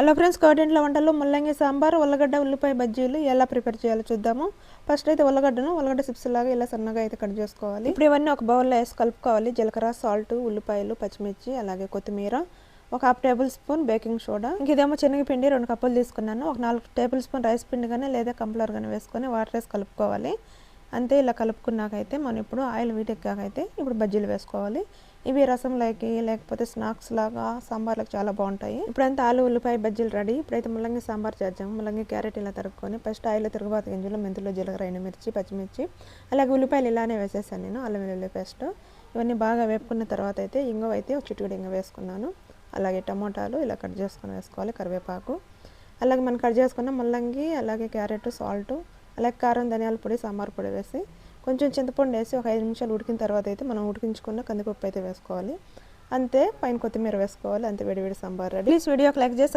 Hello friends గార్డెన్ల వంటల్లో ముల్లంగి సాంబార్ ఉల్లగడ్డ ఉల్లిపాయ బజ్జీలు ఎలా ప్రిపేర్ చేయాలో చూద్దాము. ఫస్ట్ అయితే ఉల్లగడ్డను ఉల్లగడ్డ చిప్స్ లాగా ఇలా సన్నగా అయితే కట్ చేసుకోవాలి. ఇప్పుడు ఇవన్నీ ఒక బౌల్లో వేసి కలుపుకోవాలి. జీలకర్ర సాల్ట్ ఉల్లిపాయలు పచ్చిమిర్చి అలాగే కొత్తిమీర ఒక half tablespoon baking soda. ఇంకేదేమో శనగపిండి రెండు కప్పులు తీసుకున్నాను. ఒక నాలుగు టేబుల్ స్పూన్ రైస్ పిండి కానీ లేదా కంప్లర్ కానీ వేసుకొని వాటర్ వేసి కలుపుకోవాలి. అంతే ఇలా కలుపుకున్నాకైతే మనం ఇప్పుడు ఆయిల్ వీటెక్కాకైతే ఇప్పుడు బజ్జీలు వేసుకోవాలి. ఇవి రసంలోకి లేకపోతే స్నాక్స్ లాగా సాంబార్లకు చాలా బాగుంటాయి. ఇప్పుడంతా ఆలు ఉల్లిపాయ బజ్జీలు రెడీ. ఇప్పుడైతే ముల్లంగి సాంబార్ చేద్దాం. ముల్లంగి క్యారెట్ ఇలా తరుక్కొని ఫస్ట్ ఆయిల్ తిరుగుబాత గింజలు మెంతులు జీలకర్ర ఎండుమిర్చి పచ్చిమిర్చి అలాగే ఉల్లిపాయలు ఇలానే వేసేసాను నేను అల్లం వెల్లుల్లి పేస్ట్. ఇవన్నీ బాగా వేపుకున్న తర్వాత అయితే ఇంగవ అయితే ఒక చిట్టుకుడు ఇంగ వేసుకున్నాను. అలాగే టమోటాలు ఇలా కట్ చేసుకొని వేసుకోవాలి కరివేపాకు. అలాగే మనం కట్ చేసుకున్న ముల్లంగి అలాగే క్యారెట్ సాల్ట్ అలాగే కారం ధనియాల పొడి సాంబార్ పొడి వేసి కొంచెం చింతపండు వేసి ఒక ఐదు నిమిషాలు ఉడికిన తర్వాత అయితే మనం ఉడికించుకున్న కందిపప్పు అయితే వేసుకోవాలి. అంతే పైన కొత్తిమీర వేసుకోవాలి అంతే వేడి వేడి సాంబార్ రెడీ. ప్లీజ్ వీడియోకి లైక్ చేసి